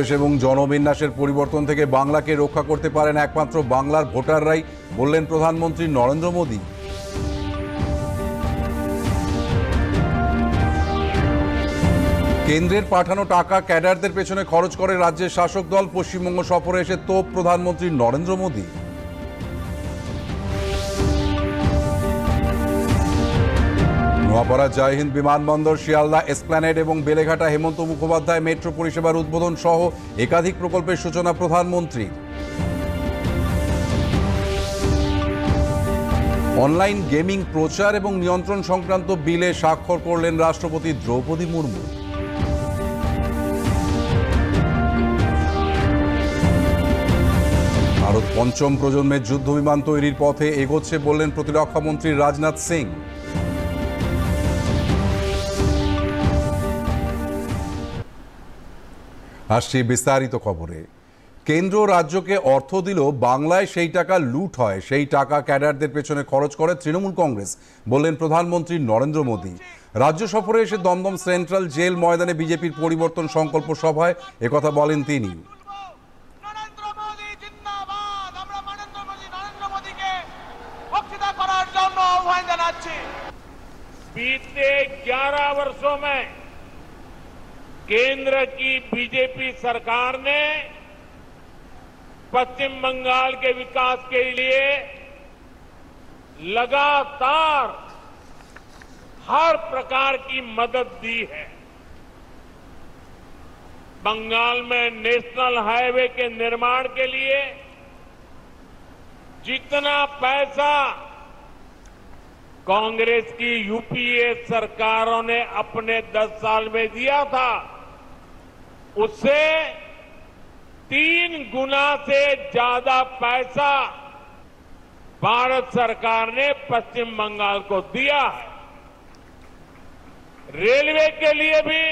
পরিবেশ এবং জনবিন্যাসের পরিবর্তন থেকে বাংলাকে রক্ষা করতে পারেন একমাত্র বাংলার ভোটাররাই বললেন প্রধানমন্ত্রী নরেন্দ্র মোদী। কেন্দ্রের পাঠানো টাকা ক্যাডারদের পেছনে খরচ করে রাজ্যের শাসক দল পশ্চিমবঙ্গ সফরে এসে তোপ প্রধানমন্ত্রী নরেন্দ্র মোদী। নোয়াপাড়া জয় হিন্দ বিমানবন্দর, শিয়ালদা, এসপ্ল্যানেড এবং বেলেঘাটা হেমন্ত মুখোপাধ্যায় মেট্রো পরিষেবার উদ্বোধন সহ একাধিক প্রকল্পের সূচনা প্রধানমন্ত্রীর অনলাইন গেমিং প্রচার এবং নিয়ন্ত্রণ সংক্রান্ত বিলে স্বাক্ষর করলেন রাষ্ট্রপতি দ্রৌপদী মুর্মু। ভারত পঞ্চম প্রজন্মের যুদ্ধ বিমান তৈরির পথে এগোচ্ছে বললেন প্রতিরক্ষা মন্ত্রী রাজনাথ সিং। আসছি বিস্তারিত খবরে কেন্দ্র রাজ্যকে অর্থ দিল বাংলায় সেই টাকা লুট হয় সেই টাকা ক্যাডারদের পেছনে খরচ করে তৃণমূল কংগ্রেস বললেন প্রধানমন্ত্রী নরেন্দ্র মোদী রাজ্য সফরে এসে দমদম সেন্ট্রাল জেল ময়দানে বিজেপির পরিবর্তন সংকল্প সভায় একথা বলেন তিনি নরেন্দ্র মোদী জিন্দাবাদ আমরা নরেন্দ্র মোদী নরেন্দ্র মোদীকে বক্তৃতা করার জন্য আহ্বান জানাচ্ছি बीते 11 वर्षों में केंद्र की बीजेपी सरकार ने पश्चिम बंगाल के विकास के लिए लगातार हर प्रकार की मदद दी है। बंगाल में नेशनल हाईवे के निर्माण के लिए जितना पैसा कांग्रेस की यूपीए सरकारों ने अपने 10 साल में दिया था उससे तीन गुना से ज़्यादा पैसा भारत सरकार ने पश्चिम बंगाल को दिया है। रेलवे के लिए भी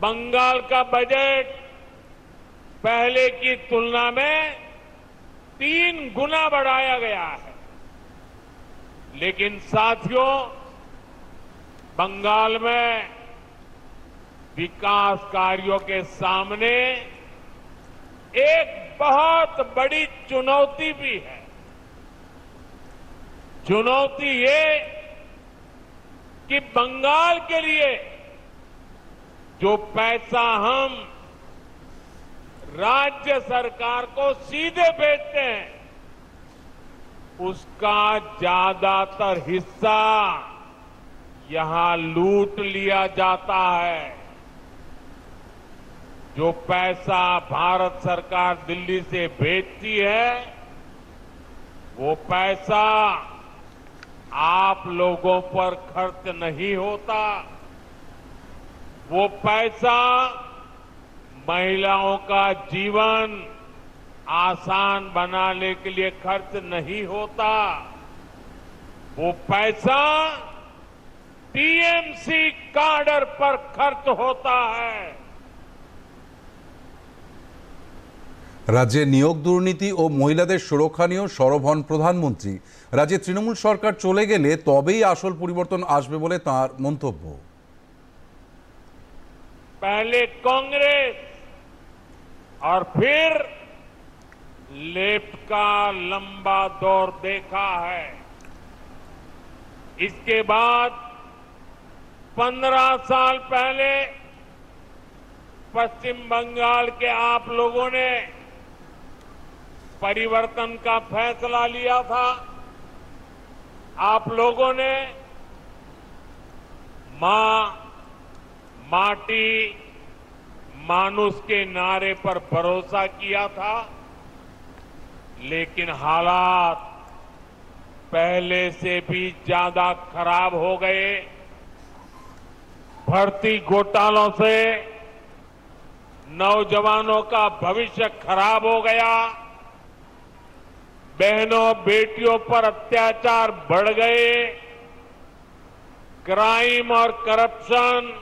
बंगाल का बजट पहले की तुलना में तीन गुना बढ़ाया गया है। लेकिन साथियों, बंगाल में विकास कार्यों के सामने एक बहुत बड़ी चुनौती भी है। चुनौती ये कि बंगाल के लिए जो पैसा हम राज्य सरकार को सीधे भेजते हैं, उसका ज़्यादातर हिस्सा यहाँ लूट लिया जाता है। जो पैसा भारत सरकार दिल्ली से भेजती है, वो पैसा आप लोगों पर खर्च नहीं होता। वो पैसा महिलाओं का जीवन आसान बनाने के लिए खर्च नहीं होता। वो पैसा टीएमसी कार्डर पर खर्च होता है। রাজ্যে নিয়োগ দুর্নীতি ও মহিলাদের সুরক্ষা নিয়েও সরব হন প্রধানমন্ত্রী রাজ্যে তৃণমূল সরকার চলে গেলে তবেই আসল পরিবর্তন আসবে বলে তার মন্তব্য पहले कांग्रेस और फिर लेफ्ट का लंबा दौर देखा है इसके बाद पंद्रह साल पहले पश्चिम बंगाल के आप लोगों ने परिवर्तन का फैसला लिया था। आप लोगों ने माँ माटी मानुष के नारे पर भरोसा किया था, लेकिन हालात पहले से भी ज़्यादा खराब हो गए। भर्ती घोटालों से नौजवानों का भविष्य खराब हो गया। बहनों, बेटियों पर अत्याचार बढ़ गए। क्राइम और करप्शन,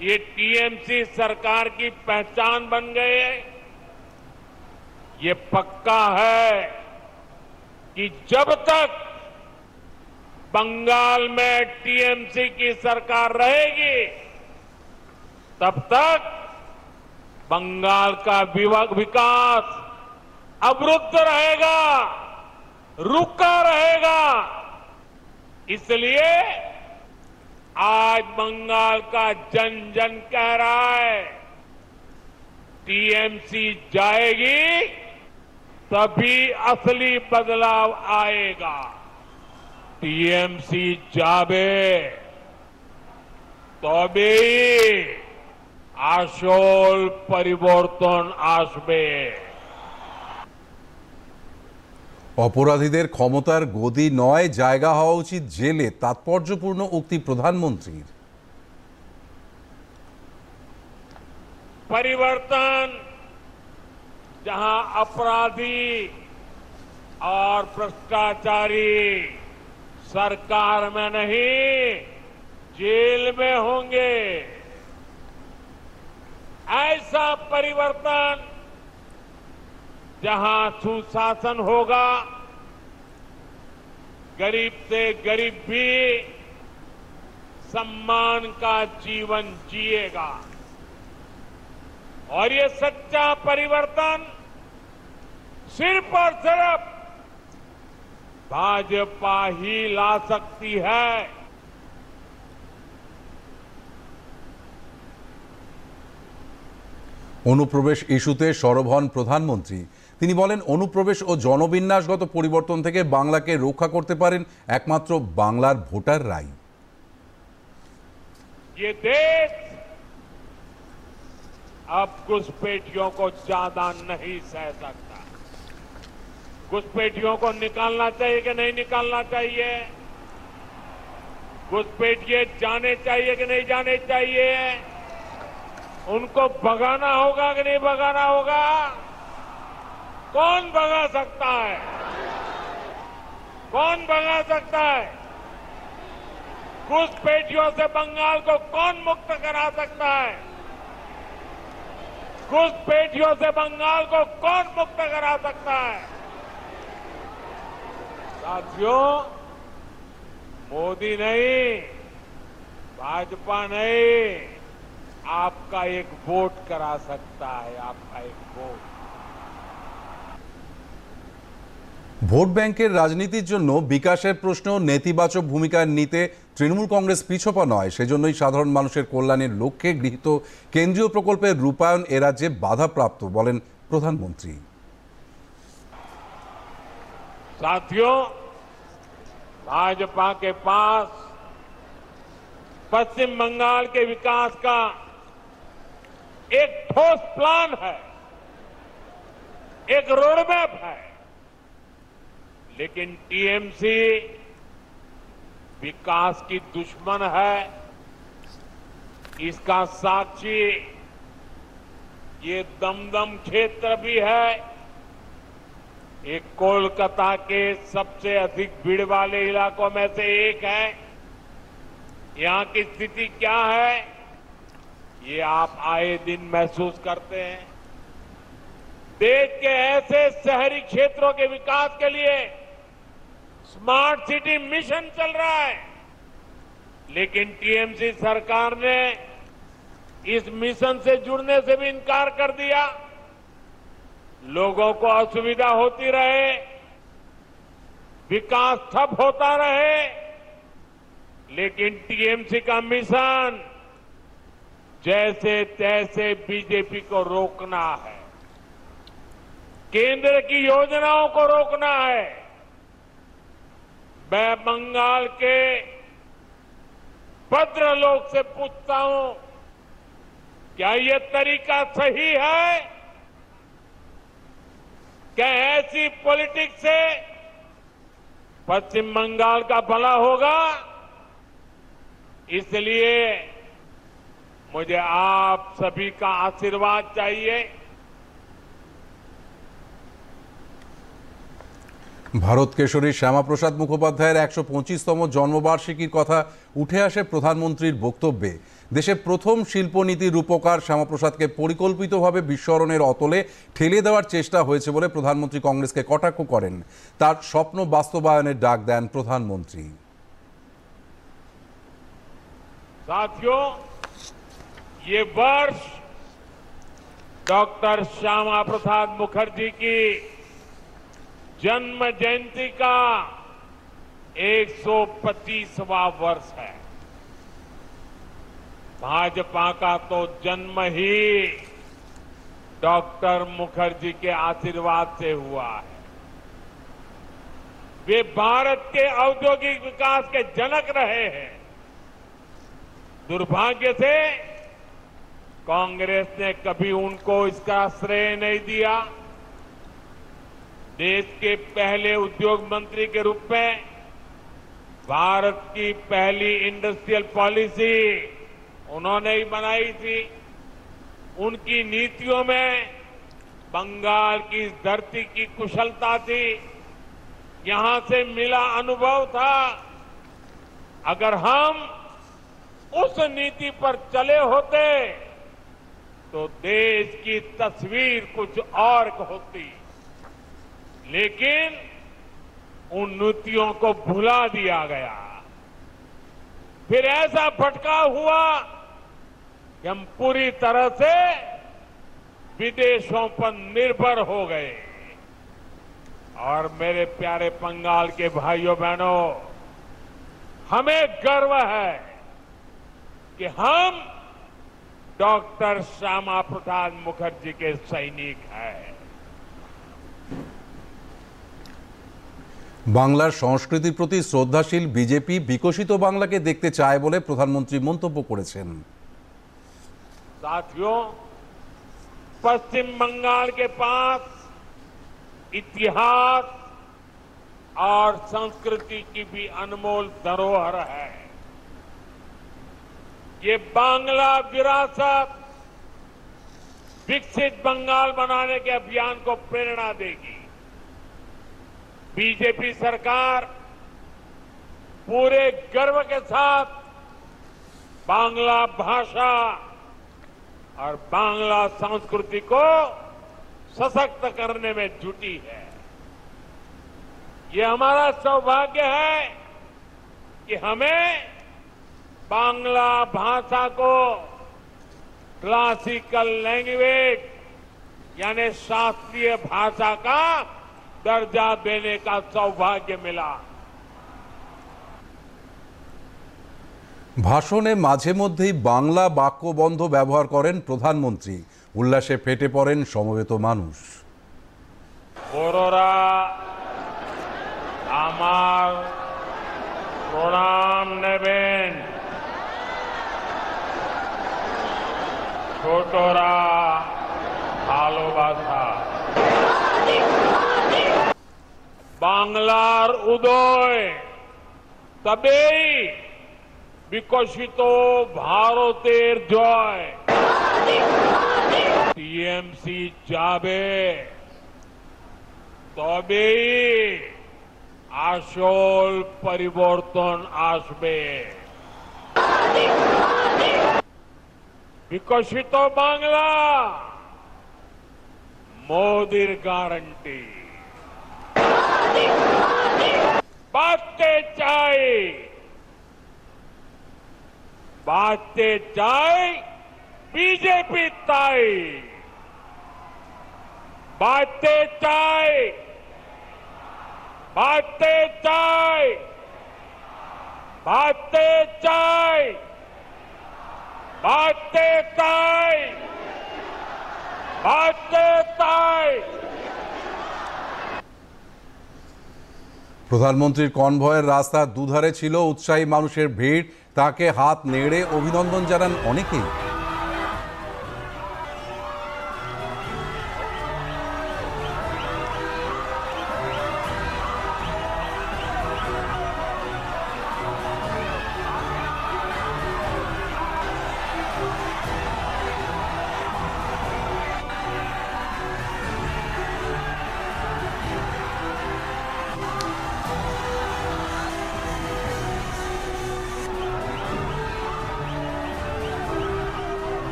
ये टीएमसी सरकार की पहचान बन गए। ये पक्का है कि जब तक बंगाल में टीएमसी की सरकार रहेगी, तब तक बंगाल का विकास अवरुद्ध रहेगा रुका रहेगा इसलिए आज बंगाल का जन जन कह रहा है टीएमसी जाएगी तभी असली बदलाव आएगा टीएमसी जाबे তবেই আসল পরিবর্তন আসবে অপরাধীদের ক্ষমতার গদি নয় জায়গা হওয়া উচিত জেলে তাৎপর্যপূর্ণ উক্তি প্রধানমন্ত্রীর परिवर्तन जहां अपराधी और भ्रष्टाचारी सरकार में नहीं जेल में होंगे ऐसा परिवर्तन जहां सुशासन होगा गरीब से गरीब भी सम्मान का जीवन जिएगा और ये सच्चा परिवर्तन सिर्फ और सिर्फ भाजपा ही ला सकती है অনুপ্রবেশ ইস্যুতে সরব হন প্রধানমন্ত্রী তিনি বলেন অনুপ্রবেশ ও জনবিন্যাসগত পরিবর্তন থেকে বাংলাকে রক্ষা করতে পারেন একমাত্র বাংলার ভোটাররাই ये देश अब घुसपैठियों को ज्यादा नहीं सह सकता घुसपैठियों को निकालना चाहिए कि नहीं निकालना चाहिए घुसपैठिए जाने चाहिए कि नहीं जाने चाहिए उनको भगाना होगा कि नहीं भगाना होगा कौन भगा सकता है? कौन भगा सकता है? घुसपैठियों से बंगाल को कौन मुक्त करा सकता है? घुसपैठियों से बंगाल को कौन मुक्त करा सकता है? साथियों, मोदी नहीं, भाजपा नहीं, आपका एक वोट करा सकता है, आपका एक वोट ভোট ব্যাংকের রাজনীতির জন্য বিকাশের প্রশ্ন নেতিবাচক ভূমিকা নিতে তৃণমূল কংগ্রেস পিছপা নয় সেজন্যই সাধারণ মানুষের কল্যাণের লক্ষ্যে গৃহীত কেন্দ্রীয় প্রকল্পের রূপায়ণ এ রাজ্যে বাধাপ্রাপ্ত বলেন প্রধানমন্ত্রী साथियों भाजपा के पास पश्चिम बंगाल के विकास का एक ठोस प्लान है एक रोडमैप है लेकिन टीएमसी विकास की दुश्मन है। इसका साक्षी, ये दमदम क्षेत्र भी है। एक कोलकाता के सबसे अधिक भीड़ वाले इलाकों में से एक है। यहाँ की स्थिति क्या है, ये आप आए दिन महसूस करते हैं। देश के ऐसे शहरी क्षेत्रों के विकास के लिए स्मार्ट सिटी मिशन चल रहा है। लेकिन टीएमसी सरकार ने इस मिशन से जुड़ने से भी इनकार कर दिया। लोगों को असुविधा होती रहे, विकास ठप होता रहे। लेकिन टीएमसी का मिशन जैसे तैसे बीजेपी को रोकना है। केंद्र की योजनाओं को रोकना है। मैं बंगाल के भद्रलोक से पूछता हूँ, क्या ये तरीका सही है क्या ऐसी पॉलिटिक्स से पश्चिम बंगाल का भला होगा? इसलिए मुझे आप सभी का आशीर्वाद चाहिए। ভারত কেশরী শ্যামাপ্রসাদ মুখোপাধ্যায়ের একশো পঁচিশতম জন্মবার্ষিকীর কথা উঠে আসে প্রধানমন্ত্রীর বক্তব্যে দেশে প্রথম শিল্পনীতি রূপকার শ্যামাপ্রসাদকে পরিকল্পিতভাবে বিস্মরণের অতলে ঠেলে দেওয়ার চেষ্টা হয়েছে বলে প্রধানমন্ত্রী কংগ্রেসকে কটাক্ষ করেন তার স্বপ্ন বাস্তবায়নের ডাক দেন প্রধানমন্ত্রী साथियों ये वर्ष डॉक्टर श्यामा प्रसाद मुखर्जी की जन्म जयंती का 125वां वर्ष है। भाजपा का तो जन्म ही डॉक्टर मुखर्जी के आशीर्वाद से हुआ है। वे भारत के औद्योगिक विकास के जनक रहे हैं। दुर्भाग्य से कांग्रेस ने कभी उनको इसका श्रेय नहीं दिया। देश के पहले उद्योग मंत्री के रूप में भारत की पहली इंडस्ट्रियल पॉलिसी उन्होंने ही बनाई थी। उनकी नीतियों में बंगाल की इस धरती की कुशलता थी। यहाँ से मिला अनुभव था, अगर हम उस नीति पर चले होते तो देश की तस्वीर कुछ और होती। लेकिन उन नीतियों को भुला दिया गया। फिर ऐसा भटका हुआ कि हम पूरी तरह से विदेशों पर निर्भर हो गए। और मेरे प्यारे बंगाल के भाइयों बहनों, हमें गर्व है कि हम डॉक्टर श्यामा प्रसाद मुखर्जी के सैनिक हैं। বাংলার সংস্কৃতির প্রতি শ্রদ্ধাশীল বিজেপি বিকশিত বাংলাকে দেখতে চায় বলে প্রধানমন্ত্রী মন্তব্য করেছেন साथियों पश्चिम बंगाल के पास इतिहास और संस्कृति की भी अनमोल धरोहर है ये बांग्ला विरासत विकसित बंगाल बनाने के अभियान को प्रेरणा देगी बीजेपी सरकार पूरे गर्व के साथ बांग्ला भाषा और बांग्ला संस्कृति को सशक्त करने में जुटी है। ये हमारा सौभाग्य है कि हमें बांग्ला भाषा को क्लासिकल लैंग्वेज यानी शास्त्रीय भाषा का दर्जा देने का सौभाग्य मिला ভাষণে মাঝে মধ্যেই বাংলা বাক্যবন্ধ ব্যবহার করেন প্রধানমন্ত্রী উল্লাসে ফেটে পড়েন সমবেত মানুষ বড়রা আমার বাংলার উদয়। তবেই বিকশিত ভারতের জয়। টিএমসি যাবে। তবেই আসল পরিবর্তন আসবে। বিকশিত বাংলা, মোদির গ্যারান্টি बातें चाय बातें चाय बीजेपी ताई बातें चाय बातें चाय बातें चाय बातें ताई बातें ताई প্রধানমন্ত্রীর কনভয়ের রাস্তার দুধারে ছিল উৎসাহী মানুষের ভিড় তাকে হাত নেড়ে অভিনন্দন জানান অনেকেই।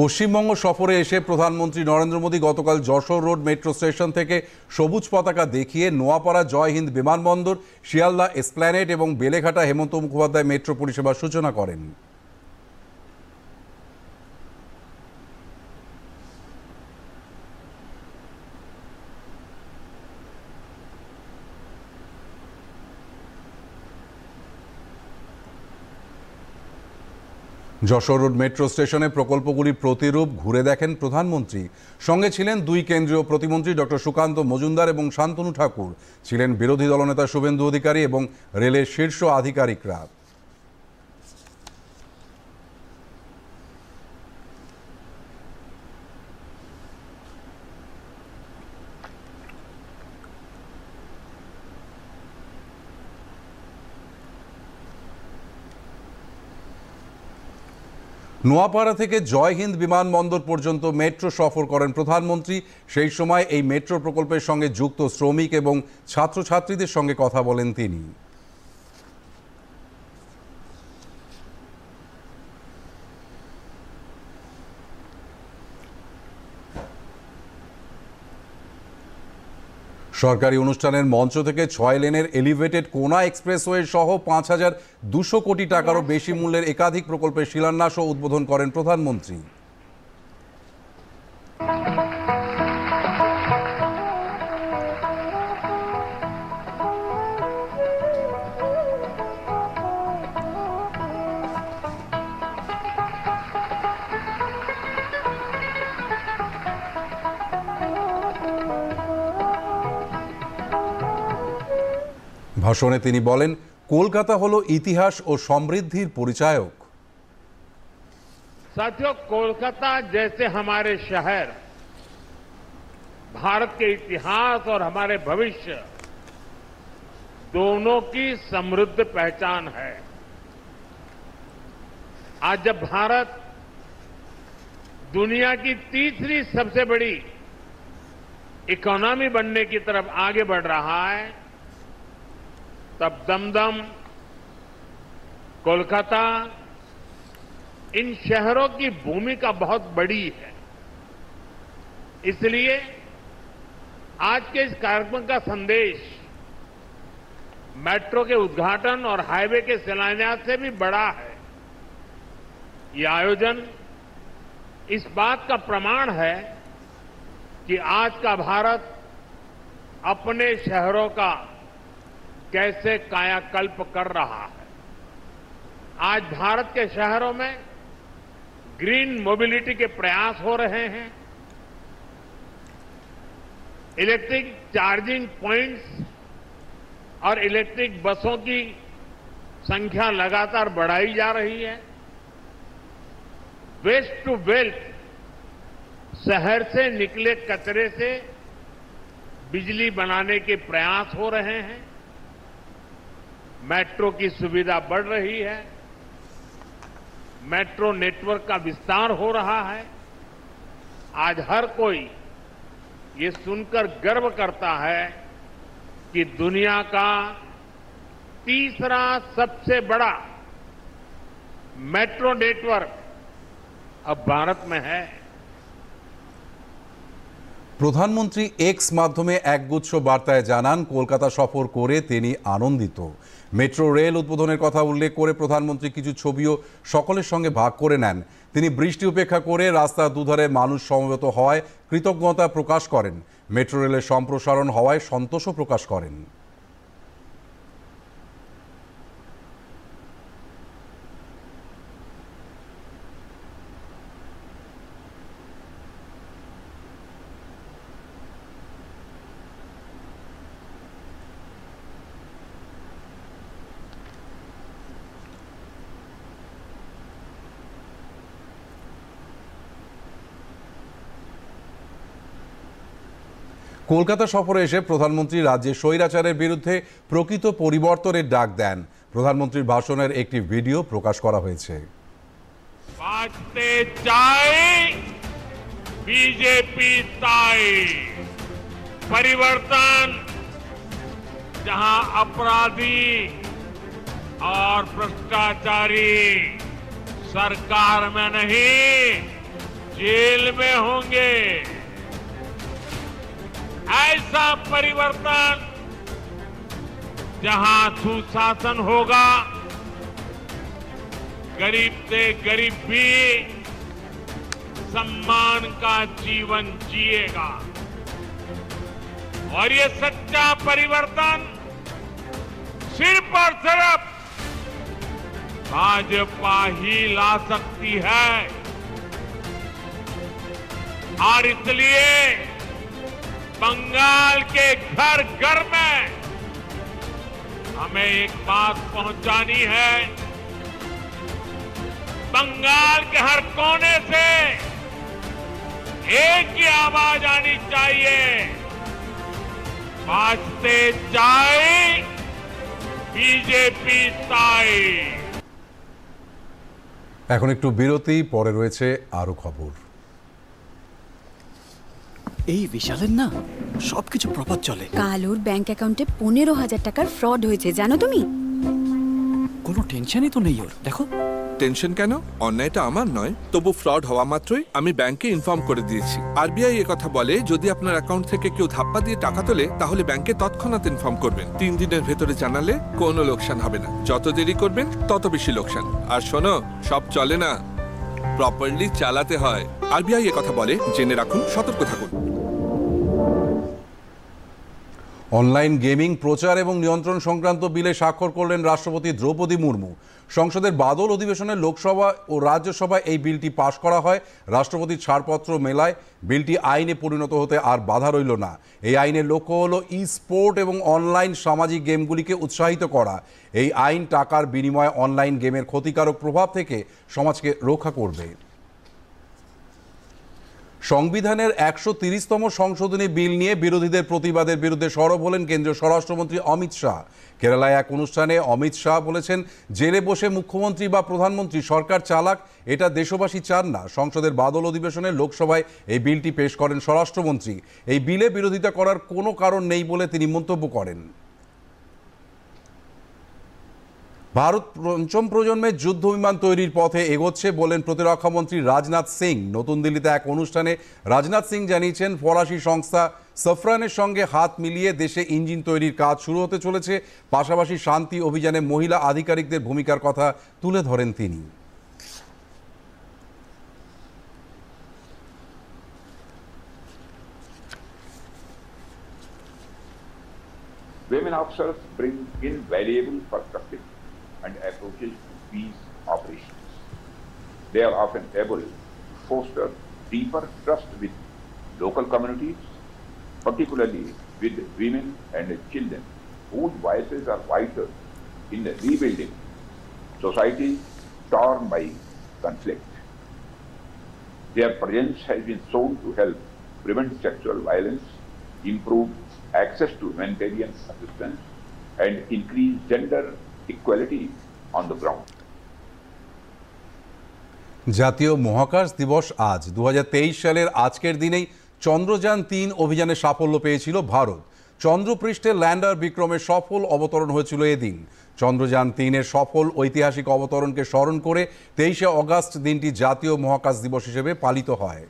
পশ্চিমবঙ্গ সফরে এসে প্রধানমন্ত্রী নরেন্দ্র মোদী গতকাল যশোর রোড মেট্রো স্টেশন থেকে সবুজ পতাকা দেখিয়ে নোয়াপাড়া জয় হিন্দ বিমানবন্দর, শিয়ালদা এসপ্ল্যানেট এবং বেলেঘাটা হেমন্ত মুখোপাধ্যায় মেট্রো পরিষেবার সূচনা করেন। যশোর রোড মেট্রো স্টেশনে প্রকল্পগুলির প্রতিরূপ ঘুরে দেখেন প্রধানমন্ত্রী। সঙ্গে ছিলেন দুই কেন্দ্রীয় প্রতিমন্ত্রী ডক্টর সুকান্ত মজুমদার এবং শান্তনু ঠাকুর। ছিলেন বিরোধী দলনেতা শুভেন্দু অধিকারী এবং রেলের শীর্ষ আধিকারিকরা। নোয়াপাড়া থেকে জয় হিন্দ বিমানবন্দর পর্যন্ত মেট্রো সফর করেন প্রধানমন্ত্রী। সেই সময় এই মেট্রো প্রকল্পের সঙ্গে যুক্ত শ্রমিক এবং ছাত্রছাত্রীদের সঙ্গে কথা বলেন তিনি। সরকারি অনুষ্ঠানের মঞ্চ থেকে ছয় লেনের এলিভেটেড কোনা এক্সপ্রেসওয়ে সহ পাঁচ হাজার দুশো কোটি টাকারও বেশি মূল্যের একাধিক প্রকল্পের শিলান্যাস ও উদ্বোধন করেন প্রধানমন্ত্রী। ভাষণে তিনি বলেন কলকাতা হলো ইতিহাস ও সমৃদ্ধির পরিচায়ক साथियों कोलकाता जैसे हमारे शहर भारत के इतिहास और हमारे भविष्य दोनों की समृद्ध पहचान है आज जब भारत दुनिया की तीसरी सबसे बड़ी इकोनॉमी बनने की तरफ आगे बढ़ रहा है तब दमदम, कोलकाता, इन शहरों की भूमिका बहुत बड़ी है। इसलिए आज के इस कार्यक्रम का संदेश मेट्रो के उद्घाटन और हाईवे के शिलान्यास से भी बड़ा है। ये आयोजन इस बात का प्रमाण है कि आज का भारत अपने शहरों का कैसे कायाकल्प कर रहा है। आज भारत के शहरों में ग्रीन मोबिलिटी के प्रयास हो रहे हैं। इलेक्ट्रिक चार्जिंग पॉइंट्स और इलेक्ट्रिक बसों की संख्या लगातार बढ़ाई जा रही है। वेस्ट टू वेल्थ, शहर से निकले कचरे से बिजली बनाने के प्रयास हो रहे हैं। मेट्रो की सुविधा बढ़ रही है मेट्रो नेटवर्क का विस्तार हो रहा है आज हर कोई ये सुनकर गर्व करता है कि दुनिया का तीसरा सबसे बड़ा मेट्रो नेटवर्क अब भारत में है প্রধানমন্ত্রী এক্স মাধ্যমে একগুচ্ছ বার্তায় জানান কলকাতা সফর করে তিনি আনন্দিত মেট্রো রেল উদ্বোধনের কথা উল্লেখ করে প্রধানমন্ত্রী কিছু ছবিও সকলের সঙ্গে ভাগ করে নেন। তিনি বৃষ্টি উপেক্ষা করে রাস্তার দুধারে মানুষ সমবেত হওয়ায় কৃতজ্ঞতা প্রকাশ করেন। মেট্রো রেলের সম্প্রসারণ হওয়ায় সন্তোষও প্রকাশ করেন। কলকাতা সফরে এসে প্রধানমন্ত্রী রাজ্যে স্বৈরাচারের বিরুদ্ধে প্রকৃত পরিবর্তনের ডাক দেন প্রধানমন্ত্রীর ভাষণের একটি ভিডিও প্রকাশ করা হয়েছে बाजते चाय बीजेपी ताई परिवर्तन जहां अपराधी और भ्रष्टाचारी सरकार में नहीं जेल में होंगे ऐसा परिवर्तन जहाँ सुशासन होगा, गरीब से गरीब भी सम्मान का जीवन जिएगा। और ये सच्चा परिवर्तन सिर्फ़ और सिर्फ़ भाजपा ही ला सकती है। और इसलिए बंगाल के घर घर में हमें एक बात पहुंचानी है बंगाल के हर कोने से एक ही आवाज आनी चाहिए बाजते चाय बीजेपी ताई এখন একটু বিরতি পরে রয়েছে আরও খবর এই বিশালের না সবকিছু প্রপার চলে। কাল ওর ব্যাংক অ্যাকাউন্টে পনেরো হাজার টাকার ফ্রড হয়েছে জানো তুমি? কোনো টেনশনই তো নেই ওর দেখো। টেনশন কেন? অন্যায়টা আমার নয় তবু ফ্রড হওয়া মাত্রই আমি ব্যাংকে ইনফর্ম করে দিয়েছি। আরবিআই কথা বলে যদি আপনার অ্যাকাউন্ট থেকে কেউ ধাপ্পা দিয়ে টাকা তোলে তাহলে ব্যাংকে তৎক্ষণাৎ ইনফর্ম করবেন। তিন দিনের ভেতরে জানালে কোনো লোকসান হবে না। যত দেরি করবেন তত বেশি লোকসান। আর শোনো সব চলে না। প্রপারলি চালাতে হয়। আরবিআই কথা বলে জেনে রাখুন সতর্ক থাকুন। অনলাইন গেমিং, প্রচার এবং নিয়ন্ত্রণ সংক্রান্ত বিলে স্বাক্ষর করলেন রাষ্ট্রপতি দ্রৌপদী মুর্মু। সংসদের বাদল অধিবেশনে লোকসভা ও রাজ্যসভায় এই বিলটি পাশ করা হয়। রাষ্ট্রপতির ছাড়পত্র মেলায় বিলটি আইনে পরিণত হতে আর বাধা রইল না। এই আইনের লক্ষ্য হলো ই স্পোর্ট এবং অনলাইন সামাজিক গেমগুলিকে উৎসাহিত করা। এই আইন টাকার বিনিময়ে অনলাইন গেমের ক্ষতিকারক প্রভাব থেকে সমাজকে রক্ষা করবে। সংবিধানের একশো তিরিশতম সংশোধনী বিল নিয়ে বিরোধীদের প্রতিবাদের বিরুদ্ধে সরব হলেন কেন্দ্রীয় স্বরাষ্ট্রমন্ত্রী অমিত শাহ। কেরালায় এক অনুষ্ঠানে অমিত শাহ বলেছেন, জেলে বসে মুখ্যমন্ত্রী বা প্রধানমন্ত্রী সরকার চালাক, এটা দেশবাসী চান না। সংসদের বাদল অধিবেশনে লোকসভায় এই বিলটি পেশ করেন স্বরাষ্ট্রমন্ত্রী। এই বিলে বিরোধিতা করার কোনো কারণ নেই বলে তিনি মন্তব্য করেন। ভারত পঞ্চম প্রজন্মের যুদ্ধ বিমান তৈরির পথে এগোচ্ছে বলেন প্রতিরক্ষামন্ত্রী রাজনাথ সিং। নতুন দিল্লিতে এক অনুষ্ঠানে রাজনাথ সিং জানিয়েছেন, ফরাসি সংস্থা সফরানের সঙ্গে হাত মিলিয়ে দেশে ইঞ্জিন তৈরির কাজ শুরু হতে চলেছে। পাশাপাশি শান্তি অভিযানে মহিলা আধিকারিকদের ভূমিকার কথা তুলে ধরেন তিনি। Women officers bring invaluable perspective. And approaches to peace operations. They are often able to foster deeper trust with local communities, particularly with women and children, whose voices are vital in rebuilding societies torn by conflict. Their presence has been shown to help prevent sexual violence, improve access to humanitarian assistance, and increase gender equality on the ground. জাতীয় মহাকাশ দিবস আজ। দু হাজার তেইশ সালের আজকের দিনেই চন্দ্রযান তিন অভিযানে সাফল্য পেয়েছিল ভারত। চন্দ্রপৃষ্ঠে ল্যান্ডার বিক্রমের সফল অবতরণ হয়েছিল এদিন। চন্দ্রযান তিনের সফল ঐতিহাসিক অবতরণকে স্মরণ করে তেইশে অগাস্ট দিনটি জাতীয় মহাকাশ দিবস হিসেবে পালিত হয়।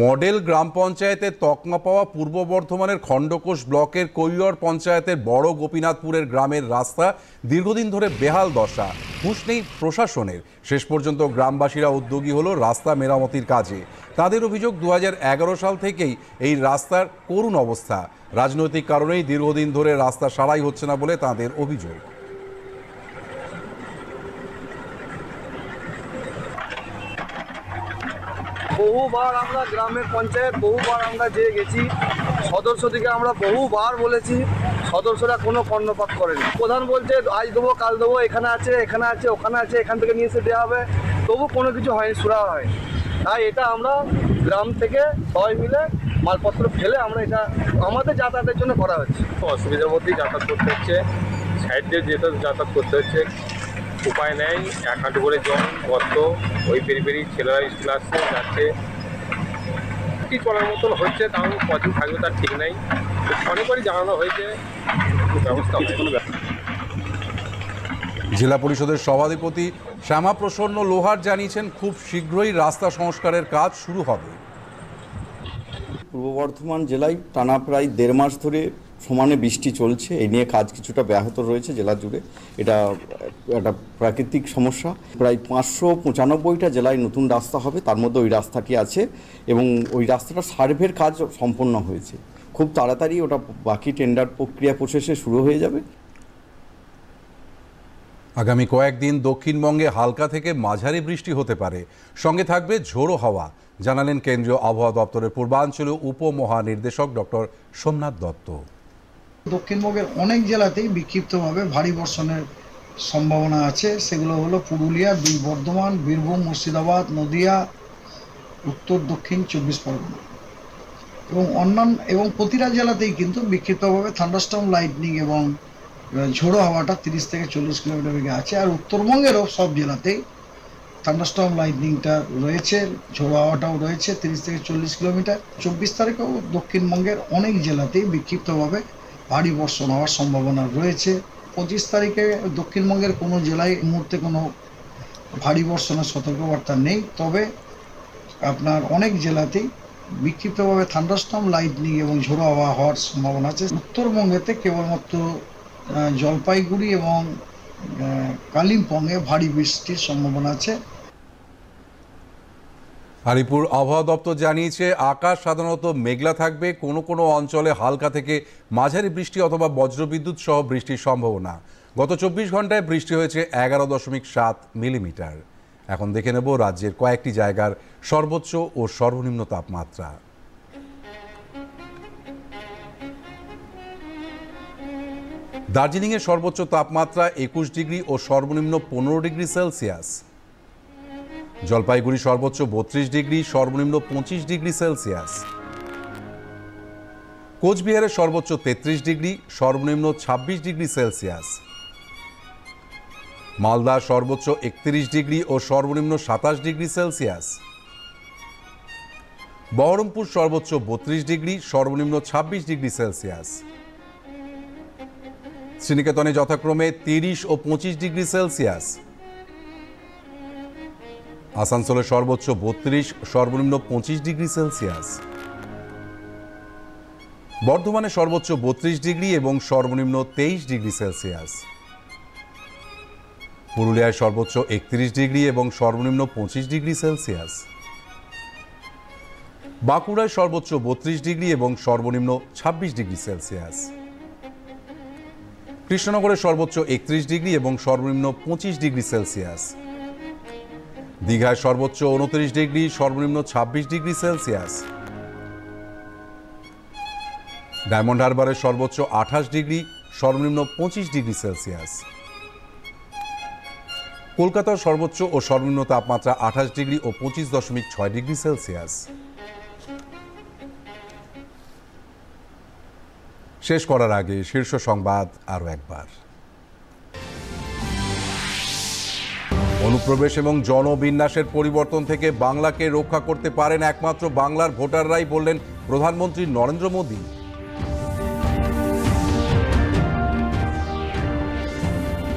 মডেল গ্রাম পঞ্চায়েতের তকমা পাওয়া পূর্ব বর্ধমানের খণ্ডকোষ ব্লকের কৈয়র পঞ্চায়েতের বড় গোপীনাথপুরের গ্রামের রাস্তা দীর্ঘদিন ধরে বেহাল দশা। হুঁশ নেই প্রশাসনের। শেষ পর্যন্ত গ্রামবাসীরা উদ্যোগী হলো রাস্তা মেরামতির কাজে। তাদের অভিযোগ দু হাজার এগারো সাল থেকেই এই রাস্তার করুণ অবস্থা। রাজনৈতিক কারণেই দীর্ঘদিন ধরে রাস্তা সারাই হচ্ছে না বলে তাদের অভিযোগ। বহুবার আমরা গ্রামের পঞ্চায়েত, বহুবার আমরা যেয়ে গেছি, সদস্যদিকে আমরা বহুবার বলেছি, সদস্যরা কোনো কর্ণপাত করেনি। প্রধান বলছে, আজ দেবো, কাল দেবো, এখানে আছে এখানে আছে, ওখানে আছে, এখান থেকে নিয়ে এসে দেওয়া হবে। তবু কোনো কিছু হয়নি সুরা হয় তাই এটা আমরা গ্রাম থেকে সবাই মিলে মালপত্র ফেলে আমরা এটা আমাদের যাতায়াতের জন্য করা হচ্ছে। অসুবিধার মধ্যেই যাতায়াত করতে হচ্ছে। সাইড দিয়ে যেতে যাতায়াত করতে হচ্ছে উপায় নেই এক হাঁটু করে জল গর্ত ওই পেরি পেরি ছেলেরা স্কুল আসছে যাচ্ছে। কি চলার মতন হচ্ছে তাও কদিন থাকবে তার ঠিক নাই। অনেকবারই জানানো হয়েছে ব্যবস্থা জেলা পরিষদের সভাধিপতি শ্যামাপ্রসন্ন লোহার জানিয়েছেন খুব শীঘ্রই রাস্তা সংস্কারের কাজ শুরু হবে। পূর্ব বর্ধমান জেলায় টানা প্রায় দেড় মাস ধরে সমানে বৃষ্টি চলছে। এই নিয়ে কাজ কিছুটা ব্যাহত রয়েছে জেলা জুড়ে। এটা একটা প্রাকৃতিক সমস্যা। প্রায় পাঁচশো পঁচানব্বইটা জেলায় নতুন রাস্তা হবে, তার মধ্যে ওই রাস্তাটি আছে এবং ওই রাস্তাটা সার্ভের কাজ সম্পন্ন হয়েছে। খুব তাড়াতাড়ি ওটা বাকি টেন্ডার প্রক্রিয়া প্রসেসে শুরু হয়ে যাবে। আগামী কয়েকদিন দক্ষিণবঙ্গে হালকা থেকে মাঝারি বৃষ্টি হতে পারে। সঙ্গে থাকবে ঝোড়ো হাওয়া। জানালেন কেন্দ্রীয় আবহাওয়া দপ্তরের পূর্বাঞ্চলীয় উপমহানির্দেশক ডক্টর সোমনাথ দত্ত। দক্ষিণবঙ্গের অনেক জেলাতেই বিক্ষিপ্তভাবে ভারী বর্ষণের সম্ভাবনা আছে। সেগুলো হলো পুরুলিয়া বর্ধমান, বীরভূম, মুর্শিদাবাদ, নদিয়া, উত্তর, দক্ষিণ, চব্বিশ পরগনা। এবং অন্যান্য এবং প্রতিটা জেলাতেই কিন্তু বিক্ষিপ্তভাবে থান্ডারস্টর্ম লাইটনিং এবং ঝোড়ো হাওয়াটা তিরিশ থেকে চল্লিশ কিলোমিটার বেগে আছে। আর উত্তরবঙ্গেরও সব জেলাতেই থান্ডারস্টর্ম লাইটনিংটা রয়েছে, ঝোড়ো হাওয়াটাও রয়েছে তিরিশ থেকে চল্লিশ কিলোমিটার। চব্বিশ তারিখেও দক্ষিণবঙ্গের অনেক জেলাতেই বিক্ষিপ্তভাবে ভারী বর্ষণ হওয়ার সম্ভাবনা রয়েছে। পঁচিশ তারিখে দক্ষিণবঙ্গের কোনো জেলায় মুহূর্তে কোনো ভারী বর্ষণের সতর্কবার্তা নেই। তবে আপনার অনেক জেলাতেই বিক্ষিপ্তভাবে থান্ডারস্টর্ম লাইটনিং এবং ঝোড়ো হাওয়া হওয়ার সম্ভাবনা আছে। উত্তরবঙ্গেতে কেবলমাত্র জলপাইগুড়ি এবং কালিম্পংয়ে ভারী বৃষ্টির সম্ভাবনা আছে। আলিপুর আবহাওয়া দপ্তর জানিয়েছে, আকাশ সাধারণত মেঘলা থাকবে, কোনো কোনো অঞ্চলে হালকা থেকে মাঝারি বৃষ্টি অথবা বজ্রবিদ্যুৎ সহ বৃষ্টির সম্ভাবনা। গত চব্বিশ ঘন্টায় বৃষ্টি হয়েছে এগারো দশমিক সাত মিলিমিটার। এখন দেখে নেব রাজ্যের কয়েকটি জায়গার সর্বোচ্চ ও সর্বনিম্ন তাপমাত্রা। দার্জিলিংয়ের সর্বোচ্চ তাপমাত্রা একুশ ডিগ্রি ও সর্বনিম্ন পনেরো ডিগ্রি সেলসিয়াস। জলপাইগুড়ি সর্বোচ্চ বত্রিশ ডিগ্রি, সর্বনিম্ন পঁচিশ ডিগ্রি সেলসিয়াস। কোচবিহারের সর্বোচ্চ তেত্রিশ ডিগ্রি, সর্বনিম্ন ছাব্বিশ ডিগ্রি সেলসিয়াস। মালদা সর্বোচ্চ একত্রিশ ডিগ্রি ও সর্বনিম্ন সাতাশ ডিগ্রি সেলসিয়াস। বহরমপুর সর্বোচ্চ বত্রিশ ডিগ্রি, সর্বনিম্ন ছাব্বিশ ডিগ্রি সেলসিয়াস। শ্রীনিকেতনে যথাক্রমে তিরিশ ও পঁচিশ ডিগ্রি সেলসিয়াস। আসানসোলের সর্বোচ্চ বত্রিশ, সর্বনিম্ন পঁচিশ ডিগ্রি সেলসিয়াস। বর্ধমানে সর্বোচ্চ বত্রিশ ডিগ্রি এবং সর্বনিম্ন তেইশ ডিগ্রি সেলসিয়াস। পুরুলিয়ায় সর্বোচ্চ একত্রিশ ডিগ্রি এবং সর্বনিম্ন পঁচিশ ডিগ্রি সেলসিয়াস। বাঁকুড়ায় সর্বোচ্চ বত্রিশ ডিগ্রি এবং সর্বনিম্ন ছাব্বিশ ডিগ্রি সেলসিয়াস। কৃষ্ণনগরের সর্বোচ্চ একত্রিশ ডিগ্রি এবং সর্বনিম্ন পঁচিশ ডিগ্রি সেলসিয়াস। দীঘায় সর্বোচ্চ উনত্রিশ ডিগ্রি, সর্বনিম্ন ছাব্বিশ ডিগ্রি সেলসিয়াস। ডায়মন্ড হারবারের সর্বোচ্চ আঠাশ ডিগ্রি, সর্বনিম্ন পঁচিশ ডিগ্রি সেলসিয়াস। কলকাতার সর্বোচ্চ ও সর্বনিম্ন তাপমাত্রা আঠাশ ডিগ্রি ও পঁচিশ দশমিক ছয় ডিগ্রি সেলসিয়াস। শেষ করার আগে শীর্ষ সংবাদ আরও একবার। অনুপ্রবেশ এবং জনবিন্যাসের পরিবর্তন থেকে বাংলাকে রক্ষা করতে পারেন একমাত্র বাংলার ভোটাররাই বললেন প্রধানমন্ত্রী নরেন্দ্র মোদী।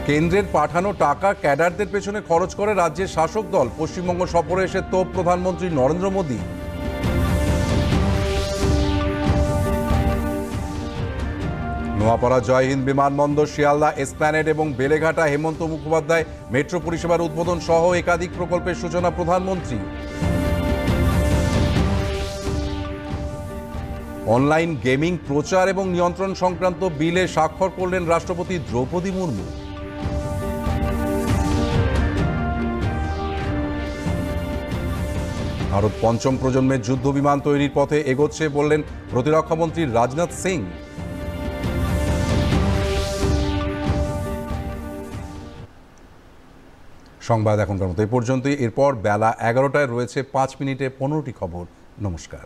কেন্দ্রের পাঠানো টাকা ক্যাডারদের পেছনে খরচ করে রাজ্যের শাসক দল। পশ্চিমবঙ্গ সফরে এসে তোপ প্রধানমন্ত্রী নরেন্দ্র মোদী। নোয়াপাড়া জয় হিন্দ বিমানবন্দর, শিয়ালদা, এসপ্ল্যানেড এবং বেলেঘাটা, হেমন্ত মুখোপাধ্যায় মেট্রো পরিষেবার উদ্বোধন সহ একাধিক প্রকল্পের সূচনা প্রধানমন্ত্রী। অনলাইন গেমিং প্রচার এবং নিয়ন্ত্রণ সংক্রান্ত বিলে স্বাক্ষর করলেন রাষ্ট্রপতি দ্রৌপদী মুর্মু। ভারত পঞ্চম প্রজন্মের যুদ্ধ বিমান তৈরির পথে এগোচ্ছে বললেন প্রতিরক্ষামন্ত্রী রাজনাথ সিং। সংবাদ এখনকার মতো এই পর্যন্তই। এরপর বেলা এগারোটায় রয়েছে পাঁচ মিনিটে পনেরোটি খবর। নমস্কার।